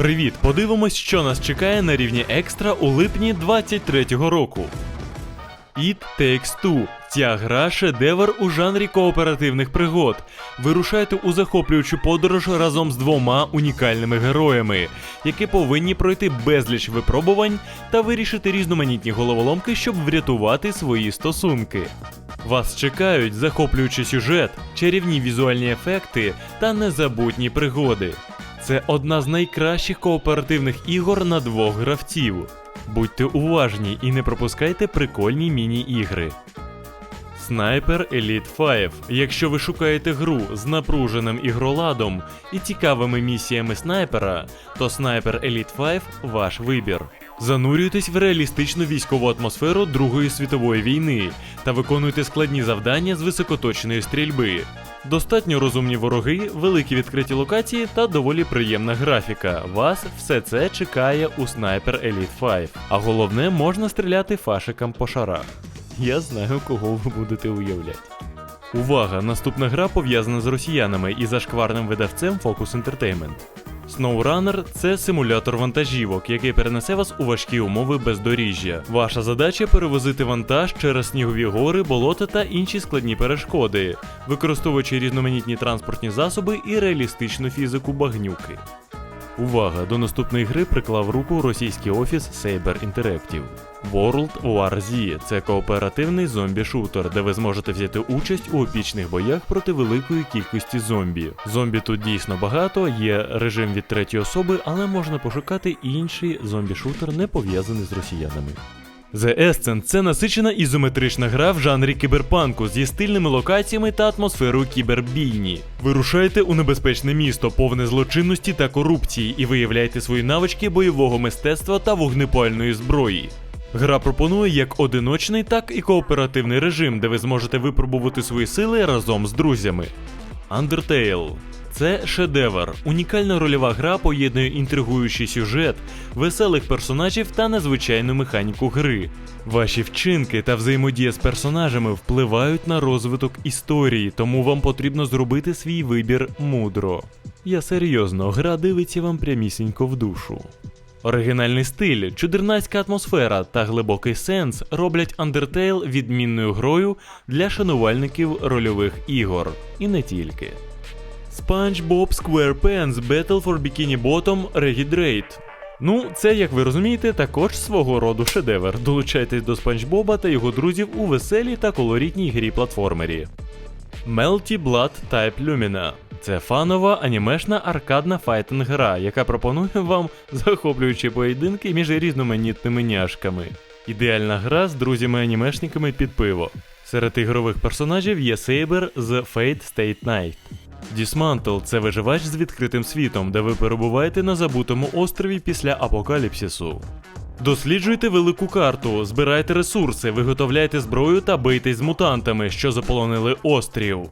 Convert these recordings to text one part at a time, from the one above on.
Привіт! Подивимось, що нас чекає на рівні екстра у липні 23-го року. It Takes Two. Ця гра шедевр у жанрі кооперативних пригод. Вирушайте у захоплюючу подорож разом з двома унікальними героями, які повинні пройти безліч випробувань та вирішити різноманітні головоломки, щоб врятувати свої стосунки. Вас чекають захоплюючий сюжет, чарівні візуальні ефекти та незабутні пригоди. Це одна з найкращих кооперативних ігор на двох гравців. Будьте уважні і не пропускайте прикольні міні-ігри. Снайпер Elite 5. Якщо ви шукаєте гру з напруженим ігроладом і цікавими місіями снайпера, то Снайпер Elite 5 ваш вибір. Занурюйтесь в реалістичну військову атмосферу Другої світової війни та виконуйте складні завдання з високоточної стрільби. Достатньо розумні вороги, великі відкриті локації та доволі приємна графіка. Вас все це чекає у Sniper Elite 5. А головне, можна стріляти фашикам по шарах. Я знаю, кого ви будете уявляти. Увага! Наступна гра пов'язана з росіянами і зашкварним видавцем Focus Entertainment. SnowRunner – це симулятор вантажівок, який перенесе вас у важкі умови бездоріжжя. Ваша задача перевозити вантаж через снігові гори, болота та інші складні перешкоди, використовуючи різноманітні транспортні засоби і реалістичну фізику багнюки. Увага! До наступної гри приклав руку російський офіс Saber Interactive. World War Z – це кооперативний зомбі-шутер, де ви зможете взяти участь у опічних боях проти великої кількості зомбі. Зомбі тут дійсно багато, є режим від третьої особи, але можна пошукати інший зомбі-шутер, не пов'язаний з росіянами. The Ascent – це насичена ізометрична гра в жанрі кіберпанку зі стильними локаціями та атмосферою кібербійні. Вирушайте у небезпечне місто, повне злочинності та корупції, і виявляйте свої навички бойового мистецтва та вогнепальної зброї. Гра пропонує як одиночний, так і кооперативний режим, де ви зможете випробувати свої сили разом з друзями. Undertale це шедевр. Унікальна рольова гра поєднує інтригуючий сюжет, веселих персонажів та незвичайну механіку гри. Ваші вчинки та взаємодія з персонажами впливають на розвиток історії, тому вам потрібно зробити свій вибір мудро. Я серйозно, гра дивиться вам прямісінько в душу. Оригінальний стиль, чудернацька атмосфера та глибокий сенс роблять Undertale відмінною грою для шанувальників рольових ігор. І не тільки. SpongeBob SquarePants Battle for Bikini Bottom Rehydrate. Ну, це, як ви розумієте, також свого роду шедевр. Долучайтесь до Спанч Боба та його друзів у веселій та колоритній грі платформері. Melty Blood Type Lumina. Це фанова анімешна аркадна файтинг гра, яка пропонує вам захоплюючі поєдинки між різноманітними няшками. Ідеальна гра з друзями-анімешниками під пиво. Серед ігрових персонажів є Сейбер з Fate State Night. Dismantle – це виживач з відкритим світом, де ви перебуваєте на забутому острові після апокаліпсису. Досліджуйте велику карту, збирайте ресурси, виготовляйте зброю та бийтесь з мутантами, що заполонили острів.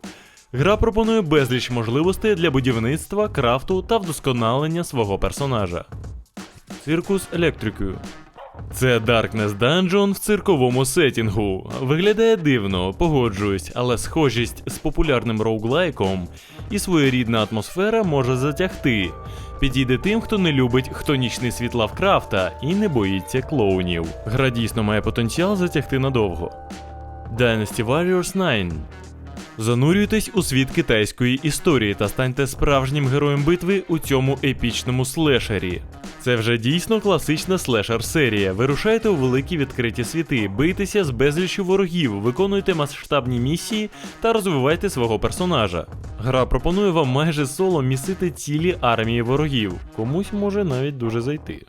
Гра пропонує безліч можливостей для будівництва, крафту та вдосконалення свого персонажа. Циркус Електрикою. Це Darkness Dungeon в цирковому сетінгу. Виглядає дивно, погоджуюсь, але схожість з популярним роуглайком і своєрідна атмосфера може затягти. Підійде тим, хто не любить хтонічний світ Лавкрафта і не боїться клоунів. Гра дійсно має потенціал затягти надовго. Dynasty Warriors 9 Занурюйтесь у світ китайської історії та станьте справжнім героєм битви у цьому епічному слешері. Це вже дійсно класична слешер серія. Вирушайте у великі відкриті світи, бийтеся з безліччю ворогів, виконуйте масштабні місії та розвивайте свого персонажа. Гра пропонує вам майже соло місити цілі армії ворогів, комусь може навіть дуже зайти.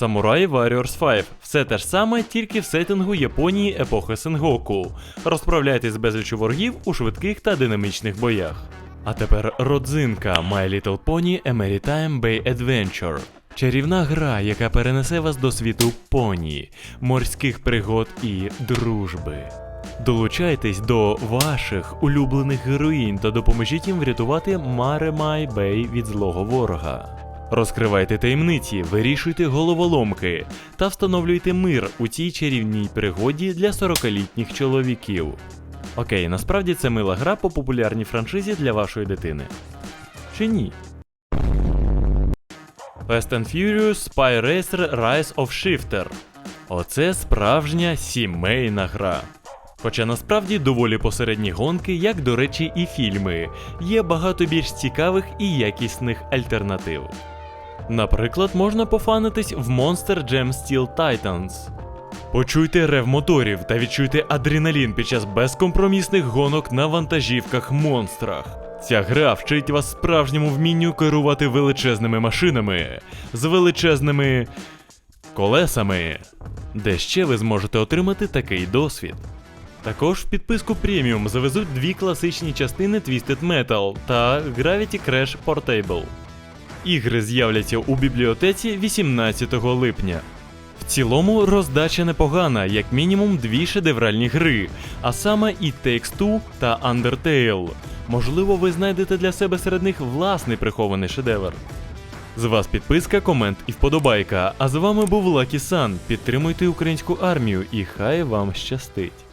Samurai Warriors 5. Все те ж саме, тільки в сеттингу Японії епохи Сенгоку. Розправляйтесь з безліччю ворогів у швидких та динамічних боях. А тепер родзинка My Little Pony A Maritime Bay Adventure. Чарівна гра, яка перенесе вас до світу поні, морських пригод і дружби. Долучайтесь до ваших улюблених героїнь та допоможіть їм врятувати Маре Май Бей від злого ворога. Розкривайте таємниці, вирішуйте головоломки та встановлюйте мир у цій чарівній пригоді для 40-літніх чоловіків. Окей, насправді це мила гра по популярній франшизі для вашої дитини. Чи ні? Fast and Furious Spy Racer Rise of Shifter. Оце справжня сімейна гра. Хоча насправді доволі посередні гонки, як до речі, і фільми, є багато більш цікавих і якісних альтернатив. Наприклад, можна пофанитись в Monster Jam Steel Titans. Почуйте рев моторів та відчуйте адреналін під час безкомпромісних гонок на вантажівках монстрах. Ця гра вчить вас справжньому вмінню керувати величезними машинами з величезними колесами, де ще ви зможете отримати такий досвід. Також в підписку преміум завезуть дві класичні частини Twisted Metal та Gravity Crash Portable. Ігри з'являться у бібліотеці 18 липня. В цілому роздача непогана, як мінімум дві шедевральні гри, а саме і Takes Two та Undertale. Можливо, ви знайдете для себе серед них власний прихований шедевр. З вас підписка, комент і вподобайка. А з вами був Лакі Сан. Підтримуйте українську армію і хай вам щастить.